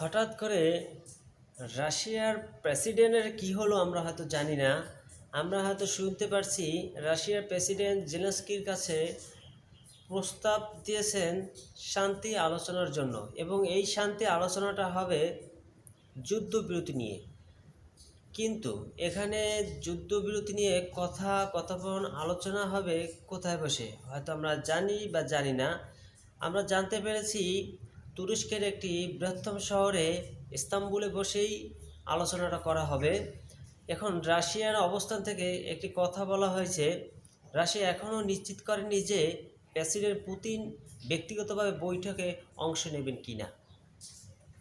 হঠাৎ করে রাশিয়ার প্রেসিডেন্টের কি হলো আমরা হয়তো জানি না। আমরা হয়তো শুনতে পারছি রাশিয়ার প্রেসিডেন্ট জেলেন্সকির কাছে প্রস্তাব দিয়েছেন শান্তি আলোচনার জন্য এবং এই শান্তি আলোচনাটা হবে যুদ্ধবিরতি নিয়ে। কিন্তু এখানে যুদ্ধবিরতি নিয়ে কথা কথোপকথন আলোচনা হবে কোথায় বসে? হয়তো আমরা জানি বা জানি না। আমরা জানতে পেরেছি তুরস্কের একটি বৃহত্তম শহরে ইস্তাম্বুলে বসেই আলোচনাটা করা হবে। এখন রাশিয়ার অবস্থান থেকে একটি কথা বলা হয়েছে, রাশিয়া এখনও নিশ্চিত করেনি যে প্রেসিডেন্ট পুতিন ব্যক্তিগতভাবে বৈঠকে অংশ নেবেন কিনা।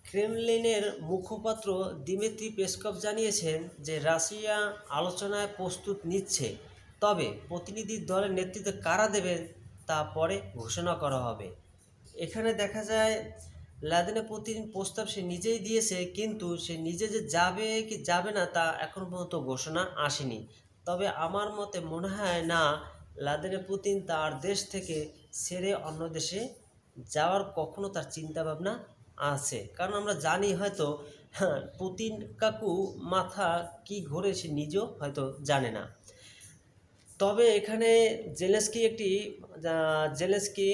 ক্রেমলিনের মুখপাত্র দিমিত্রি পেসকভ জানিয়েছেন যে রাশিয়া আলোচনায় প্রস্তুত নিচ্ছে, তবে প্রতিনিধি দলের নেতৃত্ব কারা দেবেন তা পরে ঘোষণা করা হবে। এখানে দেখা যায় লাদেনে প্রতিদিন প্রস্তাব সে নিজেই দিয়েছে, কিন্তু সে নিজে যে যাবে কি যাবে না তা এখন পর্যন্ত ঘোষণা আসেনি। তবে আমার মতে মনে হয় না লাদেনে পুতিন তার দেশ থেকে ছেড়ে অন্য দেশে যাওয়ার কখনো তার চিন্তা ভাবনা আছে। কারণ আমরা জানি হয়তো হ্যাঁ পুতিন কাকু মাথা কি ঘোরে সে নিজেও হয়তো জানে না। তবে এখানে জেলেস্কি একটি জেলেস্কি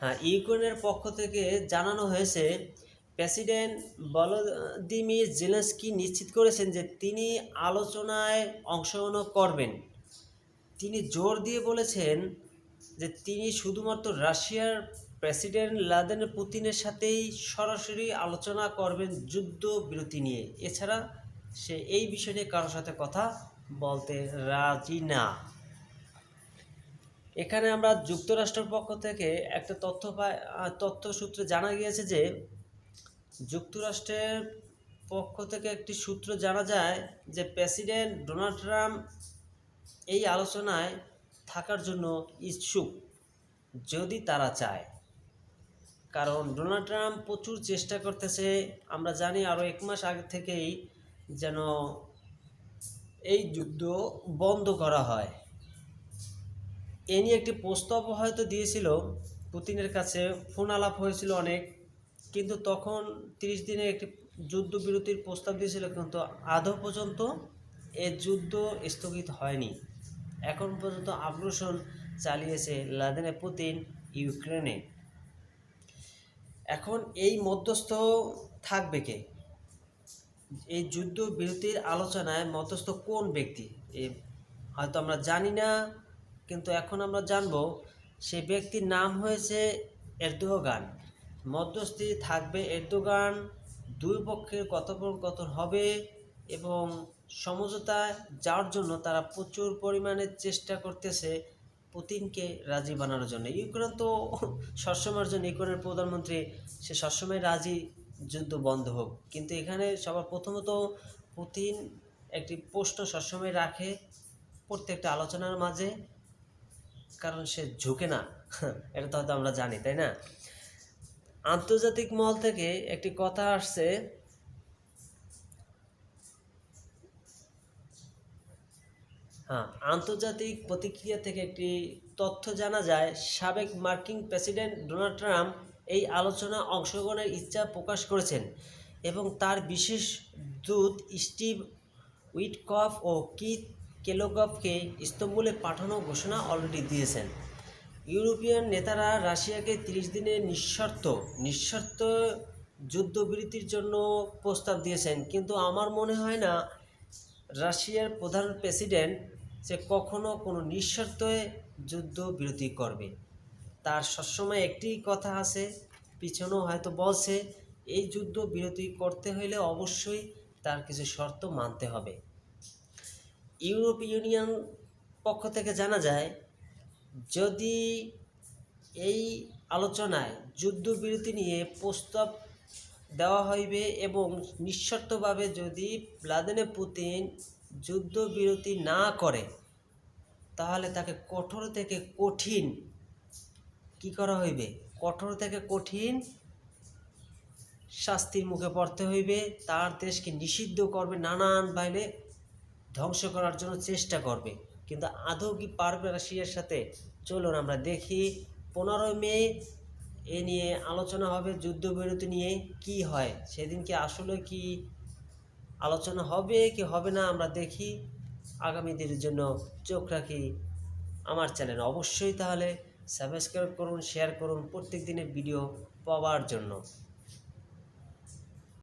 হ্যাঁ ইউক্রেনের পক্ষ থেকে জানানো হয়েছে, প্রেসিডেন্ট ভলোদিমির জেলেন্সকি নিশ্চিত করেছেন যে তিনি আলোচনায় অংশগ্রহণ করবেন। তিনি জোর দিয়ে বলেছেন যে তিনি শুধুমাত্র রাশিয়ার প্রেসিডেন্ট লাদেন পুতিনের সাথেই সরাসরি আলোচনা করবেন যুদ্ধ বিরতি নিয়ে। এছাড়া সে এই বিষয় কারোর সাথে কথা বলতে রাজি না। এখানে আমরা যুক্তরাষ্ট্রের পক্ষ থেকে একটা তথ্য তথ্য সূত্রে জানা গিয়েছে যে যুক্তরাষ্ট্রের পক্ষ থেকে একটি সূত্র জানা যায় যে প্রেসিডেন্ট ডোনাল্ড ট্রাম্প এই আলোচনায় থাকার জন্য ইচ্ছুক, যদি তারা চায়। কারণ ডোনাল্ড ট্রাম্প প্রচুর চেষ্টা করতেছে, আমরা জানি আরও এক মাস আগে থেকেই যেন এই যুদ্ধ বন্ধ করা হয়। এ নিয়ে একটি প্রস্তাব হয়তো দিয়েছিল, পুতিনের কাছে। ফোন আলাপ হয়েছিল অনেক, কিন্তু তখন তিরিশ দিনে একটি যুদ্ধবিরতির প্রস্তাব দিয়েছিল, কিন্তু আদৌ পর্যন্ত এ যুদ্ধ স্থগিত হয়নি। এখন পর্যন্ত আগ্রাসন চালিয়েছে লাদেনে পুতিন ইউক্রেনে। এখন এই মধ্যস্থ থাকবে কে? এই যুদ্ধ বিরতির আলোচনায় মধ্যস্থ কোন ব্যক্তি? হয়তো আমরা জানি না। কিন্তু এখন আমরা জানব সেই ব্যক্তির নাম হয়েছে এরদোগান মধ্যস্থি থাকবে এরদোগান দুই পক্ষের কথোপকথন হবে এবং সমঝোতা যাওয়ার জন্য তারা প্রচুর পরিমাণে চেষ্টা করতেছে পুতিনকে রাজি বানানোর জন্য। ইউক্রেন তো সবসময়ের জন্য, ইউক্রেনের প্রধানমন্ত্রী, সে সবসময় রাজি যুদ্ধ বন্ধ হোক। কিন্তু এখানে সবার প্রথমত পুতিন একটি প্রশ্ন সবসময় রাখে প্রত্যেকটা আলোচনার মাঝে। কারণ সে ঝুঁকে না। এটা তো হয়তো আমরা জানি, তাই না? আন্তর্জাতিক মহল থেকে একটি কথা আসছে হ্যাঁ আন্তর্জাতিক প্রতিক্রিয়া থেকে একটি তথ্য জানা যায়, সাবেক মার্কিন প্রেসিডেন্ট ডোনাল্ড ট্রাম্প এই আলোচনা অংশগ্রহণের ইচ্ছা প্রকাশ করেছেন এবং তার বিশেষ দূত স্টিভ উইটকফ ও কিথ কেলোগফকে ইস্তম্বুলে পাঠানো ঘোষণা অলরেডি দিয়েছেন। ইউরোপিয়ান নেতারা রাশিয়াকে তিরিশ দিনের নিঃশর্ত নিঃশর্ত যুদ্ধবিরতির জন্য প্রস্তাব দিয়েছেন। কিন্তু আমার মনে হয় না, রাশিয়ার প্রধান প্রেসিডেন্ট সে কখনো কোনো নিঃশর্তে যুদ্ধবিরতি করবে। তার সবসময় একটি কথা আছে, পিছনেও হয়তো বলছে, এই যুদ্ধ বিরতি করতে হলে অবশ্যই তার কিছু শর্ত মানতে হবে। ইউরোপ ইউনিয়ন পক্ষ থেকে জানা যায়, যদি এই আলোচনায় যুদ্ধবিরতি নিয়ে প্রস্তাব দেওয়া হইবে এবং নিঃশর্তভাবে যদি ভ্লাদিমির পুতিন যুদ্ধবিরতি না করে, তাহলে তাকে কঠোর থেকে কঠিন কি করা হইবে? কঠোর থেকে কঠিন শাস্তির মুখে পড়তে হইবে, তার দেশকে নিষিদ্ধ করবে নানান বাইরে ধ্বংস করার জন্য চেষ্টা করবে। কিন্তু আদৌ কি পারবে রাশিয়ার সাথে? চলুন আমরা দেখি। পনেরোই মে এ নিয়ে আলোচনা হবে, যুদ্ধবিরতি নিয়ে কি হয়? সেদিনকে আসলে কি আলোচনা হবে কি হবে না আমরা দেখি। আগামী দিনের জন্য চোখ রাখি আমার চ্যানেল। অবশ্যই তাহলে সাবস্ক্রাইব করুন শেয়ার করুন প্রত্যেক দিনের ভিডিও পাওয়ার জন্য।